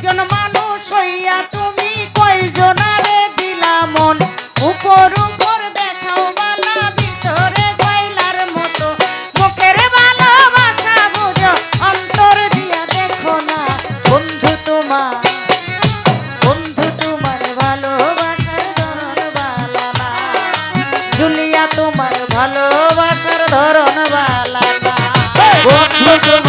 একজন মানুষ হইয়া তুমি কয়জনারে দিলা মন? উপর উপর দেখাও বালা, ভিতরে কয়লার মতো। মুখের ভালোবাসা বুঝো, অন্তর দিয়া দেখো না। বন্ধু তোমার বন্ধু তোমার ভালোবাসার ধরন বালা না। জুলিয়া তোমার ভালোবাসার ধরন বালা না। বন্ধু তোমার